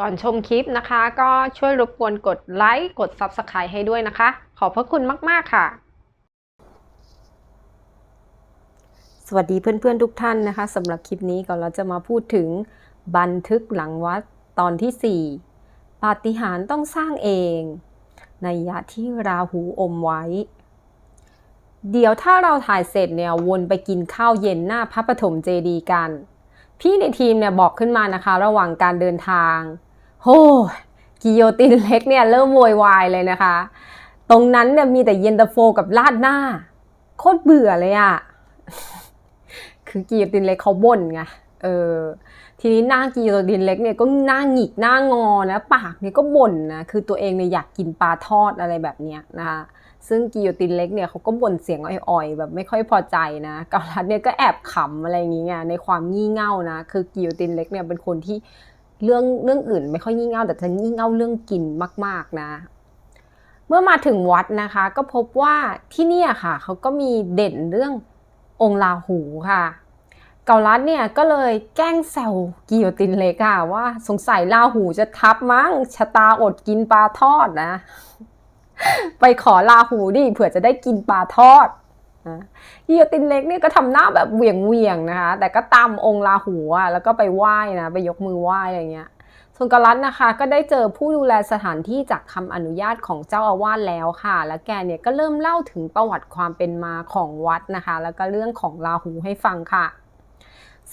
ก่อนชมคลิปนะคะ ก็ช่วยรบกวนกดไลค์กด Subscribe ให้ด้วยนะคะ ขอบพระคุณมาก ๆ ค่ะ สวัสดีเพื่อน ๆ ทุกท่านนะคะสำหรับคลิปนี้ก่อนเราจะมาพูดถึงบันทึกหลังวัดตอนที่ 4 ปาฏิหาริย์ต้องสร้างเอง ในยะที่ราหูอมไว้ เดี๋ยวถ้าเราถ่ายเสร็จเนี่ยวนไปกินข้าวเย็นหน้าพระปฐมเจดีย์กันพี่ในทีมเนี่ยบอกขึ้นมานะคะ ระหว่างการเดินทาง โอ้กิโยตินเล็กเนี่ยเริ่มโวยวายเลยนะคะ ตรงนั้นเนี่ยมีแต่เย็นตาโฟกับราดหน้า โคตรเบื่อเลยอะคือกิโยตินเล็กเขาบ่นไง เออ ทีนี้หน้ากิโยตินเล็กเนี่ยก็หน้าหงิกหน้างอนะ ปากเนี่ยก็บ่นนะ คือตัวเองเนี่ยอยากกินปลาทอดอะไรแบบเนี้ยนะคะซึ่งกิโยตินเล็กเนี่ยเขาก็บ่นเสียงอ่อยๆ แบบไม่ค่อยพอใจนะกาลัดเนี่ยก็แอบขำอะไรอย่างเงี้ยในความงี่เง่านะ คือกิโยตินเล็กเนี่ยเป็นคนที่ เรื่องเรื่องอื่นไม่ค่อยงี่เง่าแต่จะงี่เง่าเรื่องกินมาก ๆนะ เมื่อมาถึงวัดนะคะ ก็พบว่าที่นี่ค่ะเขาก็มีเด่นเรื่ององค์ลาหูค่ะ เกาลัดเนี่ยก็เลยแกล้งแซวกิโยตินเล็กค่ะว่าสงสัยลาหูจะทับมั้งชะตาอดกินปลาทอดนะ ไปขอลาหูดิเผื่อจะได้กินปลาทอด กิโยตินเล็กเนี่ยก็ทำหน้าแบบเหวี่ยงเวียงๆนะคะ แต่ก็ตามองค์ลาหูอะแล้วก็ไปไหว้นะไปยกมือไหว้อะไรเงี้ยส่วนกรัตนะคะก็ได้เจอผู้ดูแลสถานที่จากคำอนุญาตของเจ้าอาวาสแล้วค่ะ และแกเนี่ยก็เริ่มเล่าถึงประวัติความเป็นมาของวัดนะคะ แล้วก็เรื่องของลาหูให้ฟังค่ะ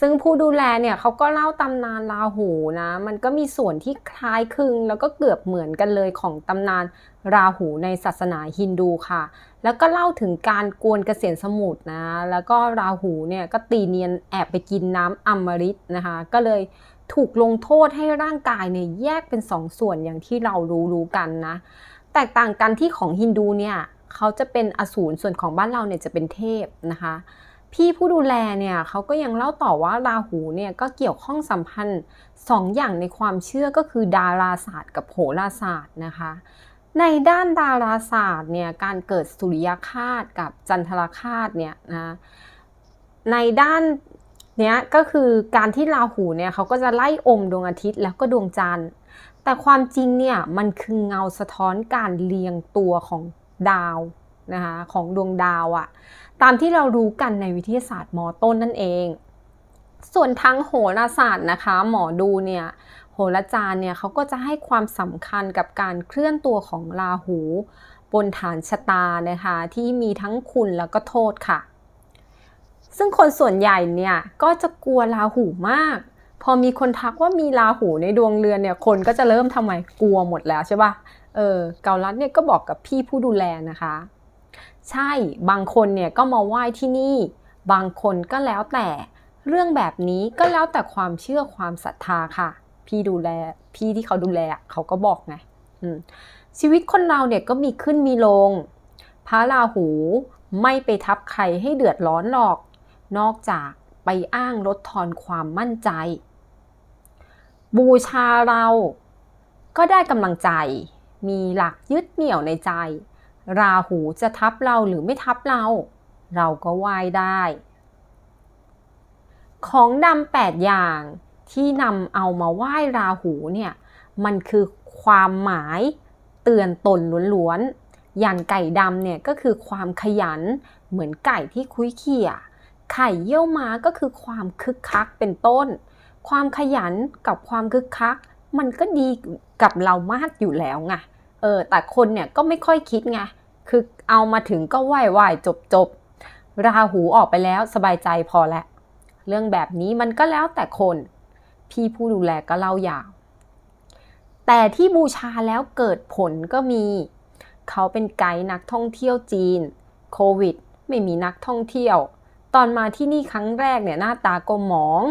ซึ่งผู้ดูแลเนี่ยเขาก็เล่าตำนานราหูนะ มันก็มีส่วนที่คล้ายคลึง แล้วก็เกือบเหมือนกันเลยของตำนานราหูในศาสนาฮินดูค่ะ แล้วก็เล่าถึงการกวนเกษียณสมุทรนะ แล้วก็ราหูเนี่ยก็ตีเนียนแอบไปกินน้ำอมฤตนะคะ ก็เลยถูกลงโทษให้ร่างกายเนี่ยแยกเป็นสองส่วนอย่างที่เรารู้รู้กันนะ แตกต่างกันที่ของฮินดูเนี่ยเขาจะเป็นอสูรส่วนของบ้านเราเนี่ยจะเป็นเทพนะคะ พี่ผู้ดูแลเนี่ยเขาก็ยังเล่าต่อว่าราหูเนี่ยก็เกี่ยวข้องสัมพันธ์สองอย่างในความเชื่อก็คือดาราศาสตร์กับโหราศาสตร์นะคะ ในด้านดาราศาสตร์เนี่ยการเกิดสุริยคาตกับจันทรคาตเนี่ยนะในด้านเนี้ยก็คือการที่ราหูเนี่ยเขาก็จะไล่อมดวงอาทิตย์แล้วก็ดวงจันทร์ แต่ความจริงเนี่ยมันคือเงาสะท้อนการเรียงตัวของดาวนะคะของดวงดาวอะ ตามที่เรารู้กันในวิทยาศาสตร์มอต้นนั่นเอง ส่วนทางโหราศาสตร์นะคะ หมอดูเนี่ยโหราจารย์เนี่ยเขาก็จะให้ความสำคัญกับการเคลื่อนตัวของราหู บนฐานชะตานะคะที่มีทั้งคุณแล้วก็โทษค่ะ ซึ่งคนส่วนใหญ่เนี่ยก็จะกลัวราหูมาก พอมีคนทักว่ามีราหูในดวงเรือนเนี่ยคนก็จะเริ่มทำไมกลัวหมดแล้วใช่ปะเออเกาลัดเนี่ยก็บอกกับพี่ผู้ดูแลนะคะ ใช่บางคนเนี่ยก็มาไหว้ที่นี่ บางคนก็แล้วแต่ เรื่องแบบนี้ก็แล้วแต่ความเชื่อความศรัทธาค่ะ พี่ดูแลพี่ที่เขาดูแลเขาก็บอกไงชีวิตคนเราเนี่ยก็มีขึ้นมีลง พระราหูไม่ไปทับใครให้เดือดร้อนหรอก นอกจากไปอ้างลดทอนความมั่นใจ บูชาเราก็ได้กำลังใจ มีหลักยึดเหนี่ยวในใจ ราหูจะทับเราหรือไม่ทับเรา เราก็ไหว้ได้ ของดำแปดอย่างที่นำเอามาไหว้ราหูเนี่ยมันคือความหมายเตือนตนล้วนๆ อย่างไก่ดำเนี่ยก็คือความขยันเหมือนไก่ที่คุ้ยเขี่ย ไข่เยี่ยวม้าก็คือความคึกคักเป็นต้น ความขยันกับความคึกคัก มันก็ดีกับเรามากอยู่แล้วไง เออแต่คนเนี่ยก็ไม่ค่อยคิดไงคือเอามาถึงก็ไหว้ไหว้จบจบราหูออกไปแล้วสบายใจพอแล้วเรื่องแบบนี้มันก็แล้วแต่คน พี่ผู้ดูแลก็เล่ายาว แต่ที่บูชาแล้วเกิดผลก็มี เขาเป็นไกด์นักท่องเที่ยวจีน โควิด ไม่มีนักท่องเที่ยว ตอนมาที่นี่ครั้งแรกเนี่ยหน้าตาก็หมอง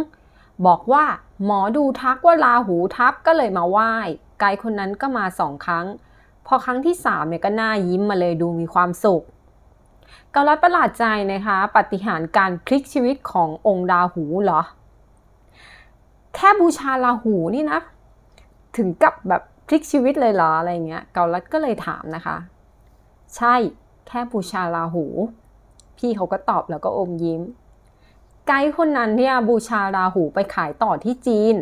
บอกว่าหมอดูทักว่าราหูทับก็เลยมาไหว้ ไกด์คนนั้นก็มาสองครั้ง พอครั้งที่สามเนี่ยก็หน้ายิ้มมาเลยดูมีความสุขเกาลัดประหลาดใจนะคะปฏิหารการพลิกชีวิตขององค์ราหูเหรอ แค่บูชาราหูนี่นะ ถึงกับแบบพลิกชีวิตเลยเหรออะไรเงี้ยเกาลัดก็เลยถามนะคะ ใช่แค่บูชาราหู พี่เขาก็ตอบแล้วก็อมยิ้ม ไกด์คนนั้นเนี่ยบูชาราหูไปขายต่อที่จีน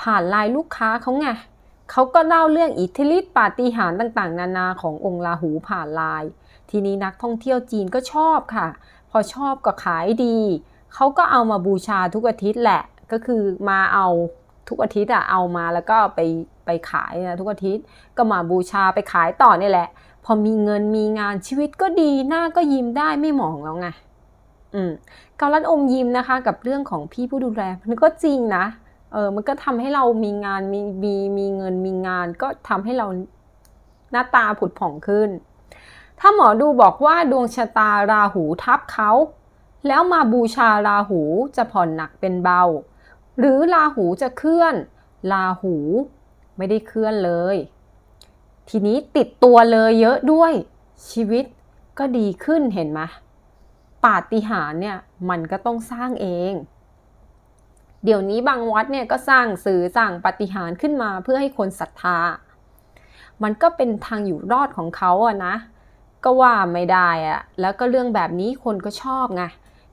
ผ่านลน์ลูกค้าเขาไง เขาก็เล่าเรื่องอิทธิฤทธิปาฏิหาริย์ต่างๆ นานาขององค์ราหูผ่านไลน์ทีนี้นักท่องเที่ยวจีนก็ชอบค่ะ พอชอบก็ขายดี เขาก็เอามาบูชาทุกอาทิตย์แหละ ก็คือมาเอาทุกอาทิตย์อะเอามาแล้วก็ไปไปขายนะทุกอาทิตย์ก็มาบูชาไปขายต่อนี่แหละ พอมีเงินมีงานชีวิตก็ดีหน้าก็ยิ้มได้ไม่หมองแล้วไงอืมเกาลัดอมยิ้มนะคะ กับเรื่องของพี่ผู้ดูแลมันก็จริงนะ ออมันก็ทำให้เรามีงานมีมีมีเงินมีงาน ก็ทำให้เราหน้าตาผุดผ่องขึ้น ถ้าหมอดูบอกว่าดวงชะตาราหูทับเขา แล้วมาบูชาราหูจะผ่อนหนักเป็นเบา หรือราหูจะเคลื่อน ราหูไม่ได้เคลื่อนเลย ทีนี้ติดตัวเลยเยอะด้วยชีวิตก็ดีขึ้นเห็นไหมปาฏิหาริย์เนี่ยมันก็ต้องสร้างเอง เดี๋ยวนี้บางวัดเนี่ยก็สร้างสื่อสร้างปฏิหารขึ้นมาเพื่อให้คนศรัทธา มันก็เป็นทางอยู่รอดของเขาอะนะ ก็ว่าไม่ได้อะแล้วก็เรื่องแบบนี้คนก็ชอบไง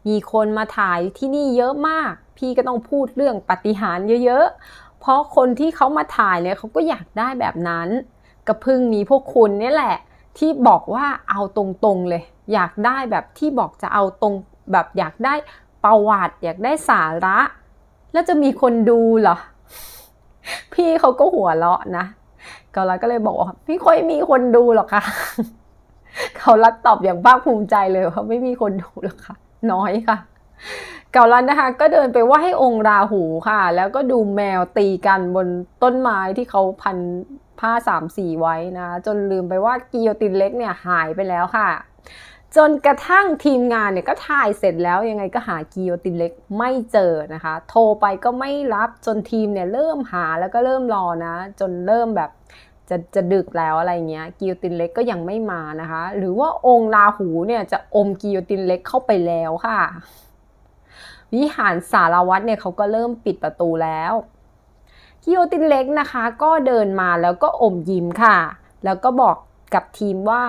มีคนมาถ่ายที่นี่เยอะมาก พี่ก็ต้องพูดเรื่องปฏิหาริย์เยอะๆ เพราะคนที่เขามาถ่ายเนี่ยเขาก็อยากได้แบบนั้นก็เพึ่งมีพวกคุณนี่แหละ ที่บอกว่าเอาตรงๆเลย อยากได้แบบที่บอกจะเอาตรงแบบอยากได้ประวัติ อยากได้สาระ แล้วจะมีคนดูเหรอ พี่เขาก็หัวเราะนะเก็แล้วก็เลยบอกว่าไม่ค่อยมีคนดูหรอกค่ะเขารัดตอบอย่างภาคภูมิใจเลยว่าไม่มีคนดูหรอกค่ะ น้อยค่ะ เกาลันนะคะ ก็เดินไปไหว้องค์ราหูค่ะ แล้วก็ดูแมวตีกันบนต้นไม้ที่เขาพันผ้าสามสีไว้นะ จนลืมไปว่ากิโยตินเล็กเนี่ยหายไปแล้วค่ะ จนกระทั่งทีมงานเนี่ยก็ถ่ายเสร็จแล้วยังไงก็หากิโยตินเล็กไม่เจอนะคะ โทรไปก็ไม่รับจนทีมเนี่ยเริ่มหาแล้วก็เริ่มรอนะ จนเริ่มแบบจะจะดึกแล้วอะไรเงี้ยกิโยตินเล็กก็ยังไม่มานะคะ หรือว่าองค์ราหูเนี่ยจะอมกิโยตินเล็กเข้าไปแล้วค่ะ วิหารสารวัตรเนี่ยเขาก็เริ่มปิดประตูแล้วกิโยตินเล็กนะคะ ก็เดินมาแล้วก็อมยิ้มค่ะ แล้วก็บอกกับทีมว่า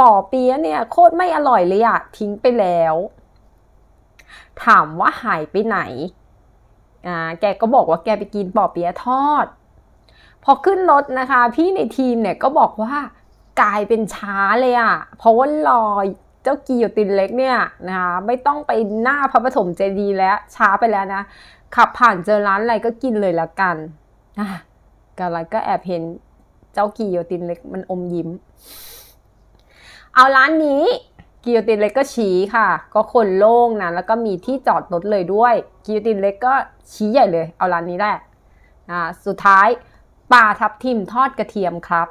ป่อเปี๊ยะเนี่ยโคตรไม่อร่อยเลยอะทิ้งไปแล้ว ถามว่าหายไปไหนอ่าแกก็บอกว่าแกไปกินป่อเปี๊ยะทอด พอขึ้นรถนะคะ พี่ในทีมเนี่ยก็บอกว่ากลายเป็นช้าเลยอะเพราะว่ารอเจ้ากิโยตินเล็กเนี่ยนะคะไม่ต้องไปหน้าพระปฐมเจดีย์แล้วช้าไปแล้วนะ ขับผ่านเจอร้านอะไรก็กินเลยละกันอะกาลก็แอบเห็นเจ้ากิโยตินเล็กมันอมยิ้ม เอาร้านนี้กิโยตินเล็กก็ชี้ค่ะ ก็คนโล่งนะแล้วก็มีที่จอดรถเลยด้วยกิโยตินเล็กก็ชี้ใหญ่เลย เอาร้านนี้แหละอ่าสุดท้ายปลาทับทิมทอดกระเทียมครับ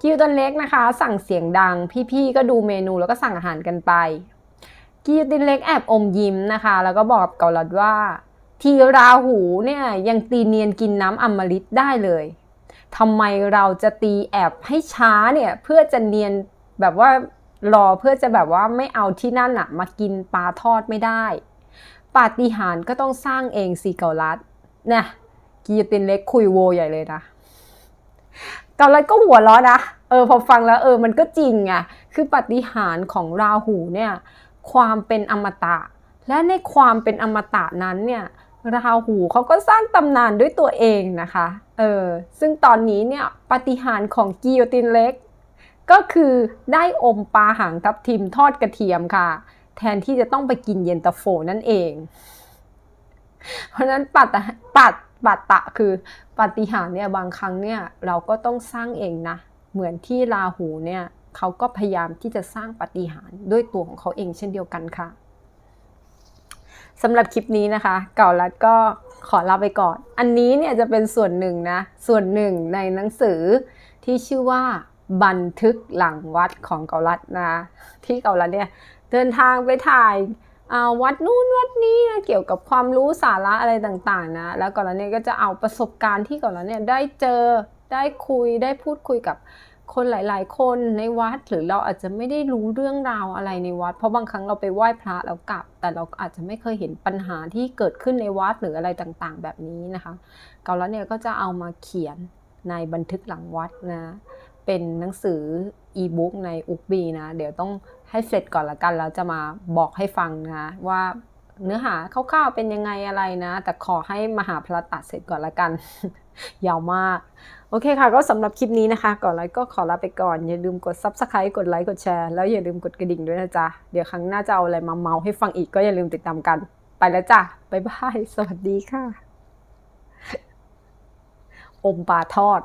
กิโยตินเล็กนะคะ สั่งเสียงดังพี่ๆก็ดูเมนูแล้วก็สั่งอาหารกันไปกิโยตินเล็กแอบอมยิ้มนะคะ แล้วก็บอกกับเกาลัดว่า ทีราหูเนี่ยยังตีเนียนกินน้ำอมฤตได้เลยทำไมเราจะตีแอบให้ช้าเนี่ยเพื่อจะเนียน แบบว่ารอเพื่อจะแบบว่าไม่เอาที่นั่นอะมากินปลาทอดไม่ได้ปาฏิหาริย์ก็ต้องสร้างเองสิเกาลัดนี่ยกิโยตินเล็กคุยโวใหญ่เลยนะเกาลัดก็หัวเราะนะเออพอฟังแล้วเออมันก็จริงไงคือปาฏิหาริย์ของราหูเนี่ยความเป็นอมตะ และในความเป็นอมตะนั้นเนี่ยราหูเขาก็สร้างตำนานด้วยตัวเองนะคะ เออ ซึ่งตอนนี้เนี่ยปาฏิหาริย์ของกิโยตินเล็ก ก็คือได้อมปลาหางทับทิมทอดกระเทียมค่ะ แทนที่จะต้องไปกินเย็นตาโฟนั่นเอง เพราะนั้นปัตตะปัตปัตตะคือปฏิหารเนี่ยบางครั้งเนี่ยเราก็ต้องสร้างเองนะ เหมือนที่ราหูเนี่ยเขาก็พยายามที่จะสร้างปฏิหารด้วยตัวของเขาเองเช่นเดียวกันค่ะสำหรับคลิปนี้นะคะ เก่ารัดก็ขอลาไปก่อน อันนี้เนี่ยจะเป็นส่วนหนึ่งนะ ส่วนหนึ่งในหนังสือที่ชื่อว่า บันทึกหลังวัดของเกาลัดนะ ที่เกาลัดเนี่ยเดินทางไปถ่ายวัดนู่นวัดนี้นะเกี่ยวกับความรู้สาระอะไรต่างๆนะ แล้วเกาลัดเนี่ยก็จะเอาประสบการณ์ที่เกาลัดเนี่ยได้เจอได้คุยได้พูดคุยกับคนหลาย ๆ คนในวัดหรือเราอาจจะไม่ได้รู้เรื่องราวอะไรในวัด เพราะบางครั้งเราไปไหว้พระแล้วกลับ แต่เราอาจจะไม่เคยเห็นปัญหาที่เกิดขึ้นในวัดหรืออะไรต่างๆ แบบนี้นะคะ เกาลัดเนี่ยก็จะเอามาเขียนในบันทึกหลังวัดนะ เป็นหนังสืออีบุ๊กในอุกบีนะ เดี๋ยวต้องให้เสร็จก่อนละกัน แล้วจะมาบอกให้ฟังนะว่าเนื้อหาคร่าวๆเป็นยังไงอะไรนะ แต่ขอให้มหาพรตัดเสร็จก่อนละกัน ยาวมาก โอเคค่ะ ก็สำหรับคลิปนี้นะคะ ก่อนไลฟ์ก็ขอลาไปก่อน อย่าลืมกด subscribe กดไลค์กดแชร์แล้วอย่าลืมกดกระดิ่งด้วยนะจ๊ะ เดี๋ยวครั้งหน้าจะเอาอะไรมาเมาให้ฟังอีกก็อย่าลืมติดตามกัน ไปแล้วจ้ะบ๊ายบายสวัสดีค่ะ อมปลาทอด